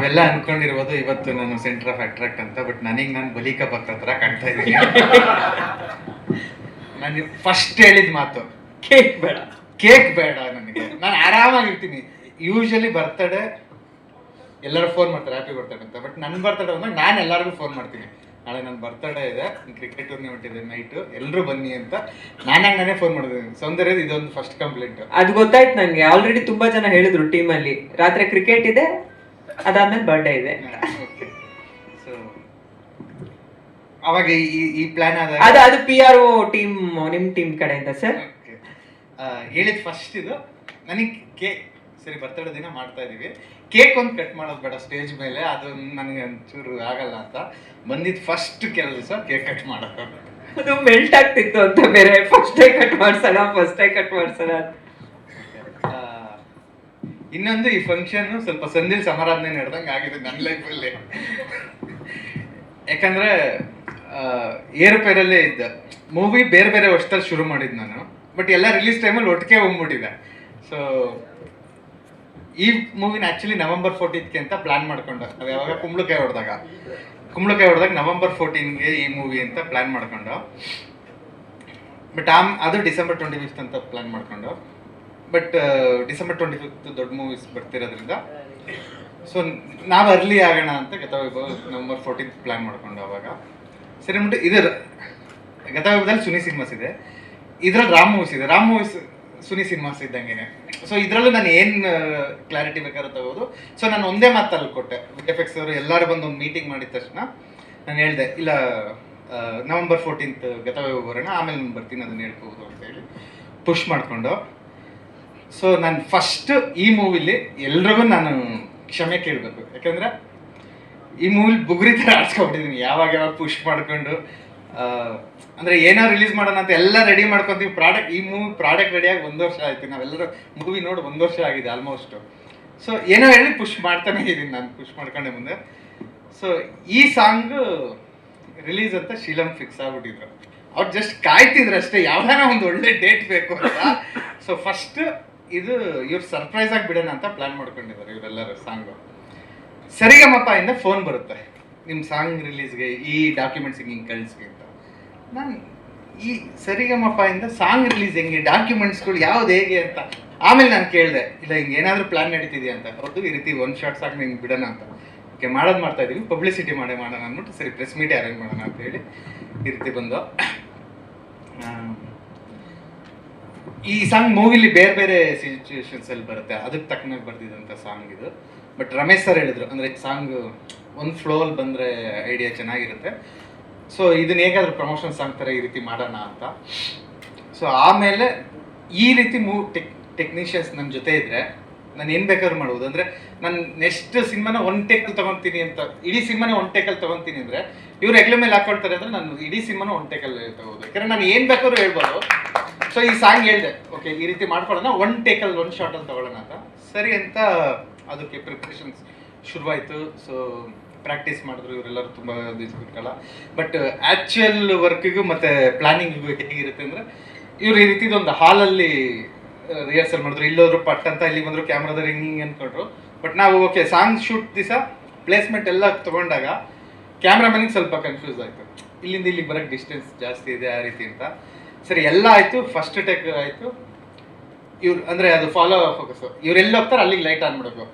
ನೀವೆಲ್ಲ ಅನ್ಕೊಂಡಿರ್ಬೋದು ಇವತ್ತು ನಾನು ಸೆಂಟರ್ ಆಫ್ ಅಟ್ರಾಕ್ಟ್ ಅಂತ ಬಟ್ ನನಗೆ ನಾನು ಬಲಿಕ ಭಕ್ತ ಹತ್ರ ಕಾಣ್ತಾ ಇದ್ದೀನಿ. ನಾನು ಫಸ್ಟ್ ಹೇಳಿದ ಮಾತು. ಕೇಕ್ ಬೇಡ. ಕೇಕ್ ಬೇಡ ನನಗೆ. ನಾನು ಆರಾಮಾಗಿರ್ತೀನಿ. ಯೂಶಲಿ ಬರ್ತಡೇ ಎಲ್ಲರೂ ಫೋನ್ ಮಾಡ್ತಾರೆ ಹ್ಯಾಪಿ ಬರ್ತಡೇ ಅಂತ. ಬಟ್ ನನ್ನ ಬರ್ತಡೇ ಅಂದ್ರೆ ನಾನು ಎಲ್ಲರಿಗೂ ಫೋನ್ ಮಾಡ್ತೀನಿ. ನಾಳೆ ನನ್ನ ಬರ್ತಡೇ ಇದೆ. ಕ್ರಿಕೆಟ್ ಟೂರ್ನಮೆಂಟ್ ಇದೆ ನೈಟು ಎಲ್ಲರೂ ಬನ್ನಿ ಅಂತ ನಾನಾಗ ನಾನೇ ಫೋನ್ ಮಾಡಿದ್ದೀನಿ ಸೌಂದರ್ಯದ ಇದೊಂದು ಫಸ್ಟ್ ಕಂಪ್ಲೇಂಟ್ ಅದು ಗೊತ್ತಾಯ್ತು ನಂಗೆ. ಆಲ್ರೆಡಿ ತುಂಬಾ ಜನ ಹೇಳಿದ್ರು ಟೀಮಲ್ಲಿ ರಾತ್ರಿ ಕ್ರಿಕೆಟ್ ಇದೆ ಅದಾದ್ಮೇಲೆ ಬರ್ಡೇ ಇದೆ. ಸೊ ಅವಾಗ ಈ- ಈ ಪ್ಲಾನ್ ಆದಾಗ ಅದು ಅದು ಪಿ ಆರ್ ಒ ಟೀಮ್ ನಿಮ್ ಟೀಮ್ ಕಡೆಯಿಂದ ಸರ್ ಹೇಳಿದ ಫಸ್ಟ್ ಇದು. ನನಗೆ ಕೇಕ್ ಸರಿ ಬರ್ತಡೇ ದಿನ ಮಾಡ್ತಾ ಇದೀವಿ. ಕೇಕ್ ಒಂದು ಕಟ್ ಮಾಡೋದು ಬೇಡ ಸ್ಟೇಜ್ ಮೇಲೆ. ಅದು ನನಗೆ ಒಂಚೂರು ಆಗಲ್ಲ ಅಂತ. ಬಂದಿದ್ದು ಫಸ್ಟ್ ಕೆಲಸ ಕೇಕ್ ಕಟ್ ಮಾಡೋದು. ಅದು ಮೆಲ್ಟ್ ಆಗ್ತಿತ್ತು ಅಂತ ಬೇರೆ. ಫಸ್ಟ್ ಟೈ ಕಟ್ ಮಾಡ್ಸೋಣ ಫಸ್ಟ್ ಟೈ ಕಟ್ ಮಾಡ್ಸೋಣ ಅಂತ. ಇನ್ನೊಂದು ಈ ಫಂಕ್ಷನ್ ಸ್ವಲ್ಪ ಸಂದಿಲ್ ಸಮಾರಾಧನೆ ನಡೆದಂಗೆ ಆಗಿದೆ ನನ್ನ ಲೈಫಲ್ಲಿ ಯಾಕಂದ್ರೆ ಏರುಪೇರಲ್ಲೇ ಇದ್ದ. ಮೂವಿ ಬೇರೆ ಬೇರೆ ವರ್ಷದಲ್ಲಿ ಶುರು ಮಾಡಿದ್ದು ನಾನು. ಬಟ್ ಎಲ್ಲ ರಿಲೀಸ್ ಟೈಮಲ್ಲಿ ಒಟ್ಟಿಗೆ ಹೋಗ್ಬಿಟ್ಟಿದೆ. ಸೊ ಈ ಮೂವಿನ ಆ್ಯಕ್ಚುಲಿ ನವೆಂಬರ್ ಫೋರ್ಟೀನ್ಗೆ ಅಂತ ಪ್ಲಾನ್ ಮಾಡ್ಕೊಂಡ. ಅದು ಯಾವಾಗ ಕುಂಬಳಕಾಯಿ ಹೊಡೆದಾಗ. ಕುಂಬಳಕಾಯಿ ಹೊಡೆದಾಗ ನವೆಂಬರ್ ಫೋರ್ಟೀನ್ಗೆ ಈ ಮೂವಿ ಅಂತ ಪ್ಲಾನ್ ಮಾಡ್ಕೊಂಡು. ಬಟ್ ಆಮ್, ಅದು ಡಿಸೆಂಬರ್ ಟ್ವೆಂಟಿ ಫಿಫ್ತ್ ಅಂತ ಪ್ಲಾನ್ ಮಾಡ್ಕೊಂಡು. ಬಟ್ ಡಿಸೆಂಬರ್ ಟ್ವೆಂಟಿ ಫಿಫ್ತ್ ದೊಡ್ಡ ಮೂವೀಸ್ ಬರ್ತಿರೋದ್ರಿಂದ. ಸೊ ನಾವು ಅರ್ಲಿ ಆಗೋಣ ಅಂತ ಗತವೈಭವ ನವೆಂಬರ್ ಫೋರ್ಟೀನ್ತ್ ಪ್ಲಾನ್ ಮಾಡ್ಕೊಂಡು ಅವಾಗ. ಸರಿ, ಅಂದ್ಬಿಟ್ಟು ಇದರ ಗತವೈಭವದಲ್ಲಿ ಸುನಿ ಸಿನಿಮಾಸ್ ಇದೆ. ಇದ್ರಲ್ಲಿ ರಾಮ್ ಮೂವೀಸ್ ಇದೆ. ರಾಮ್ ಮೂವೀಸ್, ಸುನಿ ಸಿನಿಮಾಸ್ ಇದ್ದಂಗೆ ಸೊ ಇದರಲ್ಲೂ ನಾನು ಏನು ಕ್ಲಾರಿಟಿ ಬೇಕಾದ್ರೆ ತಗೋದು ಸೊ ನಾನು ಒಂದೇ ಮಾತಲ್ಲಿ ಕೊಟ್ಟೆ. ಎಫ್ ಎಕ್ಸ್ ಅವರು ಎಲ್ಲರೂ ಬಂದು ಒಂದು ಮೀಟಿಂಗ್ ಮಾಡಿದ ತಕ್ಷಣ ನಾನು ಹೇಳಿದೆ, ಇಲ್ಲ ನವಂಬರ್ ಫೋರ್ಟೀನ್ತ್ ಗತವೈಭವ ಬರೋಣ. ಆಮೇಲೆ ನಾನು ಬರ್ತೀನಿ, ಅದನ್ನು ಹೇಳ್ಕೋಬೋದು ಅಂತ ಹೇಳಿ ಪುಷ್ ಮಾಡಿಕೊಂಡು ಸೊ ನಾನು ಫಸ್ಟ್ ಈ ಮೂವಿಲಿ ಎಲ್ರಿಗೂ ನಾನು ಕ್ಷಮೆ ಕೇಳಬೇಕು. ಯಾಕಂದ್ರೆ ಈ ಮೂವಿಲಿ ಬುಗುರಿ ಥರ ಆಡ್ಸ್ಕೊಬಿಟ್ಟಿದ್ದೀನಿ ಯಾವಾಗ ಯಾವಾಗ ಪುಷ್ ಮಾಡ್ಕೊಂಡು ಅಂದರೆ ಏನೋ ರಿಲೀಸ್ ಮಾಡೋಣ ಅಂತ ಎಲ್ಲ ರೆಡಿ ಮಾಡ್ಕೊತೀವಿ. ಪ್ರಾಡಕ್ಟ್ ಈ ಮೂವಿ ಪ್ರಾಡಕ್ಟ್ ರೆಡಿಯಾಗಿ ಒಂದು ವರ್ಷ ಆಯ್ತು. ನಾವೆಲ್ಲರೂ ಮೂವಿ ನೋಡಿ ಒಂದು ವರ್ಷ ಆಗಿದೆ ಆಲ್ಮೋಸ್ಟ್ ಸೊ ಏನೋ ಹೇಳಿ ಪುಷ್ ಮಾಡ್ತಾನೆ ಇದ್ದೀನಿ ನಾನು ಪುಷ್ ಮಾಡ್ಕೊಂಡೆ ಮುಂದೆ. ಸೊ ಈ ಸಾಂಗ್ ರಿಲೀಸ್ ಅಂತ ಶೀಲಂ ಫಿಕ್ಸ್ ಆಗ್ಬಿಟ್ಟಿದ್ರು. ಅವ್ರು ಜಸ್ಟ್ ಕಾಯ್ತಿದ್ರು ಅಷ್ಟೇ. ಯಾವ್ದಾನ ಒಂದು ಒಳ್ಳೆ ಡೇಟ್ ಬೇಕು ಅಂತ. ಸೊ ಫಸ್ಟ್ ಇದು ಇವ್ರು ಸರ್ಪ್ರೈಸ್ ಆಗಿ ಬಿಡೋಣ ಅಂತ ಪ್ಲಾನ್ ಮಾಡ್ಕೊಂಡಿದ್ದಾರೆ ಇವರೆಲ್ಲರೂ ಸಾಂಗ್ ಸರಿಗಮಪ್ಪ ಇಂದ ಫೋನ್ ಬರುತ್ತೆ. ನಿಮ್ಮ ಸಾಂಗ್ ರಿಲೀಸ್ಗೆ ಈ ಡಾಕ್ಯುಮೆಂಟ್ಸ್ ಹಿಂಗೆ ಕಳಿಸ್ಗೆ ಅಂತ. ನಾನು ಈ ಸರಿಗಮಪ್ಪ ಇಂದ ಸಾಂಗ್ ರಿಲೀಸ್ ಹೆಂಗೆ ಡಾಕ್ಯುಮೆಂಟ್ಸ್ಗಳು ಯಾವ್ದು ಹೇಗೆ ಅಂತ. ಆಮೇಲೆ ನಾನು ಕೇಳಿದೆ, ಇಲ್ಲ ಹಿಂಗೆ ಏನಾದರೂ ಪ್ಲಾನ್ ನಡೀತಿದೆಯಾ ಅಂತ. ಅವ್ರದ್ದು ಈ ರೀತಿ ಒಂದು ಶಾರ್ಟ್ ಸಾಂಗ್ ನಿಂಗೆ ಬಿಡೋಣ ಅಂತ. ಓಕೆ, ಮಾಡೋದು ಮಾಡ್ತಾ ಇದ್ದೀವಿ ಪಬ್ಲಿಸಿಟಿ ಮಾಡೇ, ಮಾಡೋಣ ಅಂದ್ಬಿಟ್ಟು ಸರಿ ಪ್ರೆಸ್ ಮೀಟ್ ಅರೇಂಜ್ ಮಾಡೋಣ ಅಂತ ಹೇಳಿ ಈ ರೀತಿ ಬಂದು. ಈ ಸಾಂಗ್ ಮೂವಿಲಿ ಬೇರೆ ಬೇರೆ ಸಿಚುವೇಶನ್ಸ್ ಅಲ್ಲಿ ಬರುತ್ತೆ. ಅದಕ್ಕೆ ತಕ್ಕನಾಗಿ ಬರ್ತಿದಂತ ಸಾಂಗ್ ಇದು. ಬಟ್ ರಮೇಶ್ ಸರ್ ಹೇಳಿದ್ರು, ಅಂದ್ರೆ ಸಾಂಗ್ ಒಂದು ಫ್ಲೋ ಅಲ್ಲಿ ಬಂದ್ರೆ ಐಡಿಯಾ ಚೆನ್ನಾಗಿರುತ್ತೆ. ಸೊ ಇದನ್ನ ಹೇಗಾದ್ರೂ ಪ್ರಮೋಷನ್ ಸಾಂಗ್ ಥರ ಈ ರೀತಿ ಮಾಡೋಣ ಅಂತ. ಸೊ ಆಮೇಲೆ ಈ ರೀತಿ ಮೂ ಟೆಕ್ ಟೆಕ್ನಿಷಿಯನ್ಸ್ ನನ್ನ ಜೊತೆ ಇದ್ದರೆ ನಾನು ಏನು ಬೇಕಾದ್ರೂ ಮಾಡ್ಬೋದು. ಅಂದ್ರೆ ನಾನು ನೆಕ್ಸ್ಟ್ ಸಿನಿಮಾನ ಒನ್ ಟೇಕ್ ತಗೊಂತೀನಿ ಅಂತ, ಇಡೀ ಸಿನಿಮಾನ ಒನ್ ಟೇಕಲ್ಲಿ ತಗೊಂತೀನಿ ಅಂದ್ರೆ, ಇವ್ರು ಹೆಗ್ಲ ಮೇಲೆ ಹಾಕೊಳ್ತಾರೆ ಅಂದ್ರೆ ನಾನು ಇಡೀ ಸಿನಿಮಾನ ಒನ್ ಟೇಕಲ್ಲಿ ತಗೋದು ಯಾಕಂದ್ರೆ ನಾನು ಏನು ಬೇಕಾದ್ರೂ ಹೇಳ್ಬೋದು. ಸೊ ಈ ಸಾಂಗ್ ಹೇಳಿದೆ. ಓಕೆ ಈ ರೀತಿ ಮಾಡ್ಕೊಳ್ಳೋಣ. ಒನ್ ಟೇಕಲ್ಲಿ ಒನ್ ಶಾರ್ಟ್ ಅಲ್ಲಿ ತಗೊಳ್ಳೋಣ ಅಂತ. ಸರಿ ಅಂತ ಅದಕ್ಕೆ ಪ್ರಿಪ್ರೇಷನ್ಸ್ ಶುರುವಾಯಿತು. ಸೊ ಪ್ರಾಕ್ಟೀಸ್ ಮಾಡಿದ್ರು ಇವರೆಲ್ಲರೂ ತುಂಬ ದಿವಸ ಬಿಟ್ಕಲ್ಲ. ಬಟ್ ಆ್ಯಕ್ಚುಯಲ್ ವರ್ಕಿಗೂ ಮತ್ತು ಪ್ಲಾನಿಂಗಿಗೂ ಹೇಗಿರುತ್ತೆ ಅಂದರೆ, ಇವ್ರು ಈ ರೀತಿ ಒಂದು ಹಾಲಲ್ಲಿ ರಿಹರ್ಸಲ್ ಮಾಡಿದ್ರು. ಇಲ್ಲೋದ್ರು ಪಟ್ ಅಂತ ಇಲ್ಲಿ ಬಂದರು ಕ್ಯಾಮ್ರಾದ ರಿಂಗಿಂಗ್ ಅಂದ್ಕೊಂಡ್ರು ಬಟ್ ನಾವು ಓಕೆ ಸಾಂಗ್ ಶೂಟ್ ದಿವಸ ಪ್ಲೇಸ್ಮೆಂಟ್ ಎಲ್ಲ ತಗೊಂಡಾಗ ಕ್ಯಾಮ್ರಾಮನಿಗೆ ಸ್ವಲ್ಪ ಕನ್ಫ್ಯೂಸ್ ಆಯಿತು. ಇಲ್ಲಿಂದ ಇಲ್ಲಿಗೆ ಬರೋಕ್ಕೆ ಡಿಸ್ಟೆನ್ಸ್ ಜಾಸ್ತಿ ಇದೆ ಆ ರೀತಿ ಅಂತ. ಸರಿ, ಎಲ್ಲ ಆಯಿತು ಫಸ್ಟ್ ಟೆಕ್ ಆಯಿತು. ಇವ್ರು, ಅಂದರೆ ಅದು ಫಾಲೋ ಫೋಕಸ್ ಇವ್ರು ಎಲ್ಲಿ ಹೋಗ್ತಾರೆ ಅಲ್ಲಿಗೆ ಲೈಟ್ ಆನ್ ಮಾಡಬೇಕು.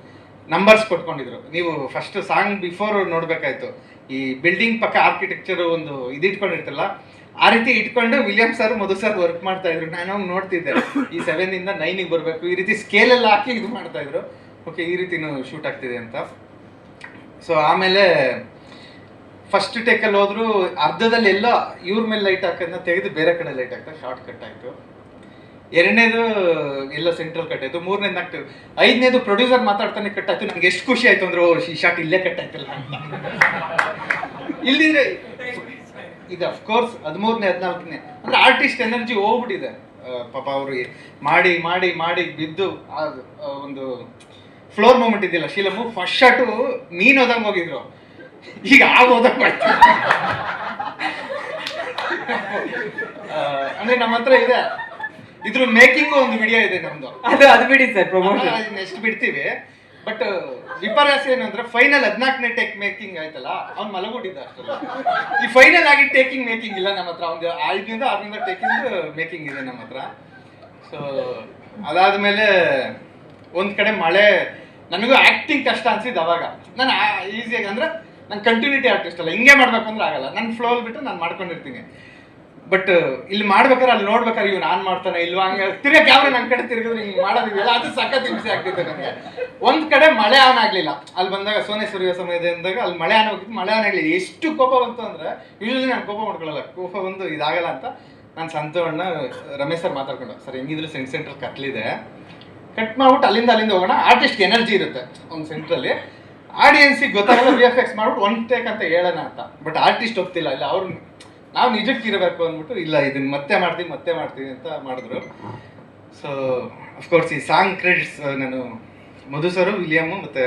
ನಂಬರ್ಸ್ ಕೊಟ್ಕೊಂಡಿದ್ರು. ನೀವು ಫಸ್ಟ್ ಸಾಂಗ್ ಬಿಫೋರ್ ನೋಡ್ಬೇಕಾಯ್ತು. ಈ ಬಿಲ್ಡಿಂಗ್ ಪಕ್ಕ ಆರ್ಕಿಟೆಕ್ಚರ್ ಒಂದು ಇದು ಇಟ್ಕೊಂಡಿರ್ತಲ್ಲ ಆ ರೀತಿ ಇಟ್ಕೊಂಡು William sir Madhu sir work ಮಾಡ್ತಾ ಇದ್ರು. ನಾನು ಹೋಗಿ ನೋಡ್ತಿದ್ದೆ. ಈ ಸೆವೆನ್ ಇಂದ ನೈನಿಗೆ ಬರಬೇಕು. ಈ ರೀತಿ ಸ್ಕೇಲ್ ಎಲ್ಲ ಹಾಕಿ ಇದು ಮಾಡ್ತಾ ಇದ್ರು. ಓಕೆ ಈ ರೀತಿನೂ ಶೂಟ್ ಆಗ್ತಿದೆ ಅಂತ. ಸೊ ಆಮೇಲೆ ಫಸ್ಟ್ ಟೇಕಲ್ಲಿ ಹೋದ್ರು ಅರ್ಧದಲ್ಲಿ ಎಲ್ಲ ಇವ್ರ ಮೇಲೆ ಲೈಟ್ ಹಾಕೋದನ್ನ ತೆಗೆದು ಬೇರೆ ಕಡೆ ಲೈಟ್ ಹಾಕ್ತಾರೆ ಶಾರ್ಟ್ ಕಟ್ ಆಯಿತು. ಎರಡನೇದು ಎಲ್ಲ ಸೆಂಟ್ರಲ್ ಕಟ್ ಆಯಿತು. ಮೂರನೇದು ನಾಲ್ಕು, ಐದನೇದು ಪ್ರೊಡ್ಯೂಸರ್ ಮಾತಾಡ್ತಾನೆ ಕಟ್ ಆಯಿತು. ನಂಗೆ ಎಷ್ಟು ಖುಷಿ ಆಯ್ತು ಅಂದ್ರೆ, ಓ, ಈ ಶಾರ್ಟ್ ಇಲ್ಲೇ ಕಟ್ ಆಯ್ತಲ್ಲ ಅಂತ. ಇಲ್ದಿದ್ರೆ, ಇದು ಅಫ್ಕೋರ್ಸ್ ಹದಿಮೂರನೇ, ಹದಿನಾಲ್ಕನೇ, ಅಂದ್ರೆ ಆರ್ಟಿಸ್ಟ್ ಎನರ್ಜಿ ಹೋಗ್ಬಿಟ್ಟಿದೆ. ಪಾಪ ಅವರು ಮಾಡಿ ಮಾಡಿ ಮಾಡಿ ಬಿದ್ದು ಒಂದು ಫ್ಲೋರ್ ಮೂಮೆಂಟ್ ಇದೆಯಲ್ಲ ಶೀಲಮು ಫಸ್ಟ್ ಶಾರ್ಟು ಮೀನ್ ಹೋದಂಗೆ ಹೋಗಿದ್ರು. ಈಗ ಆಗೋದ ಅಂದ್ರೆ ನಮ್ಮ ಹತ್ರ ಇದೆ. ಇದ್ರ ಮೇಕಿಂಗ್ ಒಂದು ವಿಡಿಯೋ ಇದೆ ನಮ್ದು. ಅದು ಅದು ಬಿಡಿ ಸರ್ ಪ್ರಮೋಷನ್ ನೆಕ್ಸ್ಟ್ ಬಿಡ್ತೀವಿ? ಬಟ್ ವಿಪರ್ಯಾಸ ಏನಂದ್ರೆ ಫೈನಲ್ ಹದಿನಾಲ್ಕನೇ ಟೇಕ್ ಮೇಕಿಂಗ್ ಆಯ್ತಲ್ಲ ಅವ್ನು ಮಲಗಿಟ್ಟಿದ್ದು ಅಷ್ಟೇ ಈ ಫೈನಲ್ ಆಗಿ ಟೇಕಿಂಗ್ ಮೇಕಿಂಗ್ ಇಲ್ಲ ನಮ್ಮ ಹತ್ರ. ಒಂದು ಐದರಿಂದ ಆರರಿಂದ ಟೇಕಿಂಗ್ ಮೇಕಿಂಗ್ ಇದೆ ನಮ್ಮ ಹತ್ರ. ಸೊ ಅದಾದ್ಮೇಲೆ ಒಂದ್ ಕಡೆ ಮಳೆ ನನಗೂ ಆಕ್ಟಿಂಗ್ ಕಷ್ಟ ಅನ್ಸಿದ್ದು ಅವಾಗ. ನಾನು ಈಸಿಯಾಗಿ ಅಂದ್ರೆ ನಾನು ಕಂಟಿನ್ಯೂಟಿ ಆರ್ಟಿಸ್ಟ್ ಅಲ್ಲ. ಹಿಂಗೆ ಮಾಡ್ಬೇಕು ಅಂದ್ರೆ ಆಗಲ್ಲ. ನನ್ನ ಫ್ಲೋ ಅಲ್ಲಿ ಬಿಟ್ಟು ನಾನು ಮಾಡ್ಕೊಂಡಿರ್ತೀನಿ. ಬಟ್ ಇಲ್ಲಿ ಮಾಡ್ಬೇಕಾದ್ರೆ ಅಲ್ಲಿ ನೋಡ್ಬೇಕಾದ್ರೆ ಇವ್ ನಾನ್ ಮಾಡ್ತಾನೆ, ಇಲ್ವಾ? ಹಂಗೆ ತಿರ್ಗಾ ಕ್ಯಾಮ್ರಾ ನನ್ನ ಕಡೆ ತಿರ್ಗಿದ್ರೆ ಹಿಂಗೆ ಮಾಡೋದಿಲ್ಲ ಅದು ಸಖತ್ ಹಿಂಸೆ ಆಗ್ತಿತ್ತು ನನಗೆ. ಒಂದ್ ಕಡೆ ಮಳೆ ಆನ್ ಆಗ್ಲಿಲ್ಲ. ಅಲ್ಲಿ ಬಂದಾಗ ಸೋನೆ ಸೂರ್ಯ ಸಮಯದಿಂದಾಗ ಅಲ್ಲಿ ಮಳೆ ಆನ್ ಹೋಗಿತ್ತು ಮಳೆ ಆನ್ ಆಗ್ಲಿಲ್ಲ. ಎಷ್ಟು ಕೋಪ ಬಂತು ಅಂದ್ರೆ ಯೂಶಲಿ ನಾನು ಕೋಪ ಮಾಡ್ಕೊಳ್ಳಲ್ಲ. ಕೋಪ ಬಂದು ಇದಾಗಲ್ಲ ಅಂತ ನಾನು ಸಂತೋಣ್ಣ ರಮೇಶ್ ಸರ್ ಮಾತಾಡ್ಕೊಂಡು ಸರ್, ಹೆಂಗಿದ್ರು ಸೆಂಟ್ ಸೆಂಟ್ರಲ್ ಕತ್ಲಿದೆ. ಕಟ್ ಮಾಡ್ಬಿಟ್ಟು ಅಲ್ಲಿಂದ ಅಲ್ಲಿಂದ ಹೋಗೋಣ. ಆರ್ಟಿಸ್ಟ್ ಎನರ್ಜಿ ಇರುತ್ತೆ. ಒಂದು ಸೆಂಟ್ರಲ್ಲಿ ಆಡಿಯನ್ಸಿಗೆ ಗೊತ್ತಾಗಲ್ಲ ವಿ ಎಫ್ ಎಕ್ಸ್ ಮಾಡ್ಬಿಟ್ಟು ಒನ್ ಟೇಕ್ ಅಂತ ಹೇಳೋಣ ಅಂತ. ಬಟ್ ಆರ್ಟಿಸ್ಟ್ ಹೋಗ್ತಿಲ್ಲ ಇಲ್ಲ, ಅವ್ರು ನಾವು ನಿಜಕ್ಕೆ ಇರಬೇಕು ಅಂದ್ಬಿಟ್ಟು, ಇಲ್ಲ, ಇದನ್ನ ಮತ್ತೆ ಮಾಡ್ತೀನಿ ಮತ್ತೆ ಮಾಡ್ತೀನಿ ಅಂತ ಮಾಡಿದ್ರು. ಸೊ ಅಫ್ಕೋರ್ಸ್ ಈ ಸಾಂಗ್ ಕ್ರೆಡಿಟ್ಸ್ ನಾನು ಮಧು ಸರು, ವಿಲಿಯಮ್ಮು, ಮತ್ತು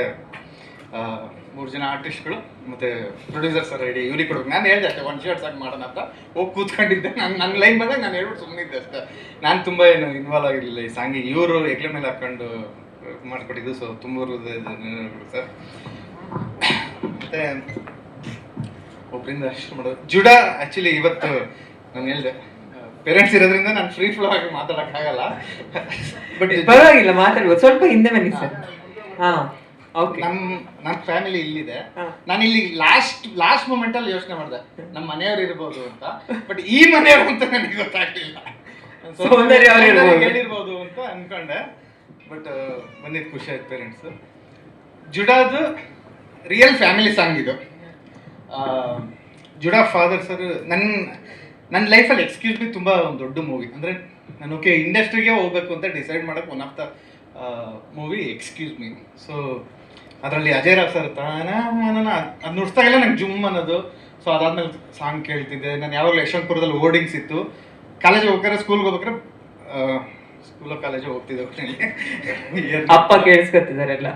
ಮೂರು ಜನ ಆರ್ಟಿಸ್ಟ್ಗಳು ಮತ್ತು ಪ್ರೊಡ್ಯೂಸರ್ ಸರ್ ಐಡಿ ಇವ್ರಿಗೆ ಕೊಡ್ಬೇಕು ನಾನು ಹೇಳಿದೆ ಅಷ್ಟೇ ಒನ್ ಶರ್ಟ್ಸ್ ಆಗಿ ಮಾಡೋಣ ಅಂತ. ಹೋಗಿ ಕೂತ್ಕೊಂಡಿದ್ದೆ. ನಾನು ನನ್ನ ಲೈನ್ ಬಂದಾಗ ನಾನು ಹೇಳ್ಬಿಟ್ಟು ಸುಮ್ಮನಿದ್ದೆ ಅಷ್ಟೇ. ನಾನು ತುಂಬ ಏನು ಇನ್ವಾಲ್ವ್ ಆಗಿರಲಿಲ್ಲ ಈ ಸಾಂಗಿಗೆ ಇವರು ಹೆಗ್ಲೆ ಮೇಲೆ ಹಾಕೊಂಡು ಮಾಡಿಕೊಟ್ಟಿದ್ದು ಸೊ ತುಂಬ ಸರ್ ಮತ್ತೆ ಒಬ್ಬರಿಂದ ಅಷ್ಟು ಮಾಡೋದು. ಜುಡ ಆಕ್ಚುಲಿ ಇವತ್ತು ನಾನು ಹೇಳಿದೆ ಪೇರೆಂಟ್ಸ್ ಇರೋದ್ರಿಂದ ನಾನು ಫ್ರೀ ಫ್ಲೋ ಆಗಿ ಮಾತಾಡೋಕ್ಕಾಗಲ್ಲ. ಬಟ್ ಪರವಾಗಿಲ್ಲ ಮಾತಾಡ್ಬೋದು ಸ್ವಲ್ಪ ಹಿಂದೆ ಬನ್ನಿ ಸರ್. ಹಾ ಓಕೆ ನಮ್ ನನ್ನ ಫ್ಯಾಮಿಲಿ ಇಲ್ಲಿದೆ. ನಾನು ಇಲ್ಲಿ ಲಾಸ್ಟ್ ಲಾಸ್ಟ್ ಮೂಮೆಂಟ್ ಅಲ್ಲಿ ಯೋಚನೆ ಮಾಡಿದೆ. ನಮ್ಮ ಮನೆಯವ್ರು ಇರ್ಬೋದು ಅಂತ. ಬಟ್ ಈ ಮನೆಯವ್ರು ಅಂತ ನನಗೆ ಗೊತ್ತಾಗ್ಲಿಲ್ಲ. ಸೌಂದರ್ಯ ಹೇಳಿರ್ಬೋದು ಅಂತ ಅನ್ಕೊಂಡೆ. ಬಟ್ ಬಂದಿದ್ದು ಖುಷಿ ಆಯ್ತು ಪೇರೆಂಟ್ಸ್ ಜುಡಾದು ರಿಯಲ್ ಫ್ಯಾಮಿಲಿ ಸಾಂಗ್ ಇದು. ಜುಡಾ ಫಾದರ್ ಸರ್ ನನ್ನ ನನ್ನ ಲೈಫಲ್ಲಿ ಎಕ್ಸ್ಕ್ಯೂಸ್ ಮೀ ತುಂಬ ಒಂದು ದೊಡ್ಡ ಮೂವಿ ಅಂದರೆ ನಾನು ಓಕೆ ಇಂಡಸ್ಟ್ರಿಗೆ ಹೋಗ್ಬೇಕು ಅಂತ ಡಿಸೈಡ್ ಮಾಡೋಕ್ಕೆ one of the movie excuse me so ಅದರಲ್ಲಿ ಅಜಯ್ ರಾವ್ ಸರ್ ತಾನ ಅದು ನುಡ್ಸ್ದಾಗೆಲ್ಲ ನಂಗೆ ಜುಮ್ ಅನ್ನೋದು. ಸೊ ಅದಾದ್ಮೇಲೆ ಸಾಂಗ್ ಕೇಳ್ತಿದ್ದೆ. ನಾನು ಯಾವಾಗಲೂ ಯಶವಂತಪುರದಲ್ಲಿ ಓರ್ಡಿಂಗ್ಸ್ ಇತ್ತು. ಕಾಲೇಜ್ ಹೋಗ್ಬೇಕಾದ್ರೆ ಸ್ಕೂಲ್ಗೆ ಹೋಗ್ಬೇಕಾದ್ರೆ ಸ್ಕೂಲ ಕಾಲೇಜ್ ಹೋಗ್ತಿದ್ದೆ ಅಪ್ಪ ಕೇಳಿಸ್ಕೊತಿದಾರೆಲ್ಲ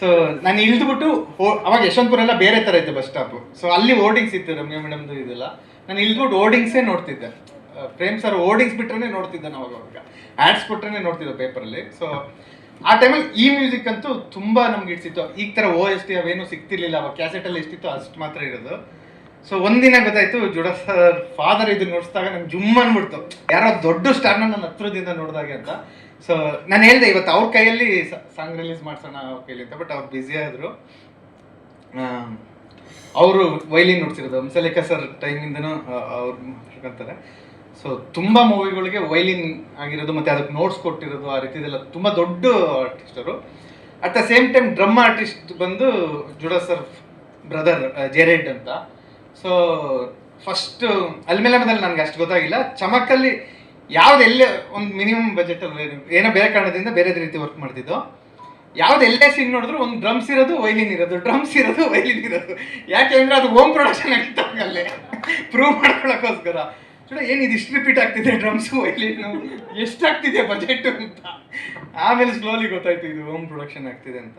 ಸೊ ನಾನು ಇಳಿದ್ಬಿಟ್ಟು ಅವಾಗ ಯಶವಂತಪುರ ಎಲ್ಲ ಬೇರೆ ತರ ಇತ್ತು ಬಸ್ ಸ್ಟಾಪ್ ಸೊ ಅಲ್ಲಿ ಓರ್ಡಿಂಗ್ಸ್ ಇತ್ತು ರಮ್ಯಾ ಮೇಡಮ್ದು ಇದೆಲ್ಲ. ನಾನು ಇಳಿದ್ಬಿಟ್ಟು ಓರ್ಡಿಂಗ್ಸೇ ನೋಡ್ತಿದ್ದೆ. ಪ್ರೇಮ್ ಸರ್ ಓರ್ಡಿಂಗ್ಸ್ ಬಿಟ್ರೆ ನೋಡ್ತಿದ್ದೆ ನಾವು ಅವಾಗ. ಆಡ್ಸ್ ಕೊಟ್ರೆ ನೋಡ್ತಿದ್ದೆ ಪೇಪರಲ್ಲಿ ಸೊ ಆ ಟೈಮಲ್ಲಿ ಈ ಮ್ಯೂಸಿಕ್ ಅಂತೂ ತುಂಬಾ ನಮ್ಗೆ ಇಡ್ಸಿತ್ತು ಈಗ ಥರ ಓ ಎಸ್ ಟಿ ಅವೇನು ಸಿಗ್ತಿರ್ಲಿಲ್ಲ. ಅವಾಗ ಕ್ಯಾಸೆಟಲ್ಲಿ ಎಷ್ಟಿತ್ತು ಅಷ್ಟು ಮಾತ್ರ ಇರೋದು. ಸೊ ಒಂದಿನ ಗೊತ್ತಾಯ್ತು, ಜುಡ ಸರ್ ಫಾದರ್ ಇದು ನೋಡಿಸಿದಾಗ ನಂಗೆ ಜುಮ್ ಅನ್ಬಿಡ್ತು. ಯಾರೋ ದೊಡ್ಡ ಸ್ಟಾರ್ನ ನನ್ನ ಹತ್ರದಿಂದ ನೋಡಿದಾಗೆ ಅಂತ. ಸೊ ನಾನು ಹೇಳ್ದೆ, ಇವತ್ತು ಅವ್ರ ಕೈಯಲ್ಲಿ ಸಾಂಗ್ ರಿಲೀಸ್ ಮಾಡ್ಸೋಣ ಅವ್ರ ಕೈಲಿ ಅಂತ ಬಟ್ ಅವ್ರು ಬ್ಯುಸಿ ಆದರು. ಅವರು ವೈಲಿನ್ ನುಡ್ಸಿರೋದು. ಹಂಸಲೇಖ ಸರ್ ಟೈಮಿಂದನೂ ಅವ್ರು ಹೇಳ್ಕೊಂತಾರೆ. ಸೊ ತುಂಬ ಮೂವಿಗಳಿಗೆ ವೈಲಿನ್ ಆಗಿರೋದು ಮತ್ತು ಅದಕ್ಕೆ ನೋಟ್ಸ್ ಕೊಟ್ಟಿರೋದು, ಆ ರೀತಿದೆಲ್ಲ ತುಂಬ ದೊಡ್ಡ ಆರ್ಟಿಸ್ಟರು at the same time drum artist ಬಂದು ಜುಡ ಸರ್ ಬ್ರದರ್ ಜೆರೆಡ್ ಅಂತ. ಸೊ ಫಸ್ಟ್ ಅಲ್ಮೇಲಮದಲ್ಲಿ ನನಗೆ ಅಷ್ಟು ಗೊತ್ತಾಗಿಲ್ಲ. ಚಮಕಲ್ಲಿ ಯಾವ್ದು ಎಲ್ಲೇ ಒಂದು ಮಿನಿಮಮ್ ಬಜೆಟ್ ಏನೋ ಬೇರೆ ಕಾರಣದಿಂದ ಬೇರೆ ರೀತಿ ವರ್ಕ್ ಮಾಡ್ತಿದ್ದು, ಯಾವ್ದು ಎಲ್ಲೇ ಸೀನ್ ನೋಡಿದ್ರು ಒಂದು ಡ್ರಮ್ಸ್ ಇರೋದು ವೈಲಿನ್ ಇರೋದು ಡ್ರಮ್ಸ್ ಇರೋದು ವೈಲಿನ್ ಇರೋದು. ಯಾಕೆ ಅಂದ್ರೆ ಅದು ಓಮ್ ಪ್ರೊಡಕ್ಷನ್ ಆಗಿತ್ತು ಅಲ್ಲೇ. ಪ್ರೂವ್ ಮಾಡ್ಕೊಳಕ್ಕೋಸ್ಕರ ಚೂಡ, ಏನು ಇದು ಇಷ್ಟು ರಿಪೀಟ್ ಆಗ್ತಿದೆ ಡ್ರಮ್ಸ್ ವೈಲಿನ್ ಎಷ್ಟಾಗ್ತಿದೆ ಬಜೆಟ್ ಅಂತ. ಆಮೇಲೆ ಸ್ಲೋಲಿ ಗೊತ್ತಾಯ್ತು ಇದು ಓಮ್ ಪ್ರೊಡಕ್ಷನ್ ಆಗ್ತಿದೆ ಅಂತ.